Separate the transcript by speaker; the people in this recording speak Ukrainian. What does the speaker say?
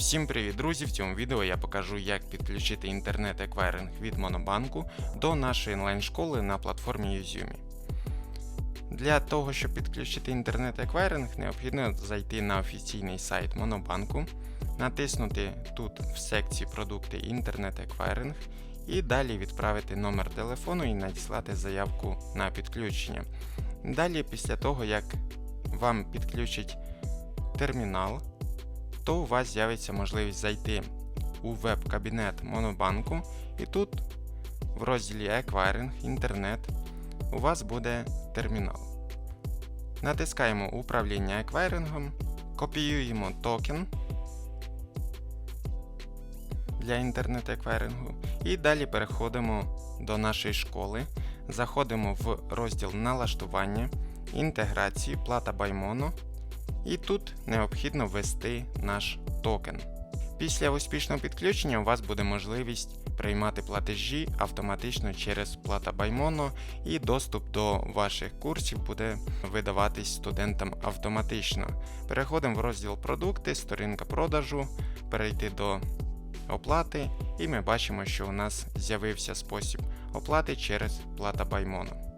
Speaker 1: Всім привіт, друзі! В цьому відео я покажу, як підключити інтернет-еквайринг від Монобанку до нашої онлайн-школи на платформі Udemy. Для того, щоб підключити інтернет-еквайринг, необхідно зайти на офіційний сайт Монобанку, натиснути тут в секції продукти інтернет-еквайринг і далі відправити номер телефону і надіслати заявку на підключення. Далі, після того, як вам підключать термінал, то у вас з'явиться можливість зайти у веб-кабінет Монобанку, і тут в розділі Еквайринг, Інтернет у вас буде термінал. Натискаємо Управління еквайрингом, копіюємо токен для інтернет-еквайрингу і далі переходимо до нашої школи, заходимо в розділ Налаштування, інтеграції, плата Баймоно. І тут необхідно ввести наш токен. Після успішного підключення у вас буде можливість приймати платежі автоматично через плата Баймоно, і доступ до ваших курсів буде видаватись студентам автоматично. Переходимо в розділ Продукти, сторінка продажу, перейти до оплати, і ми бачимо, що у нас з'явився спосіб оплати через плата Баймоно.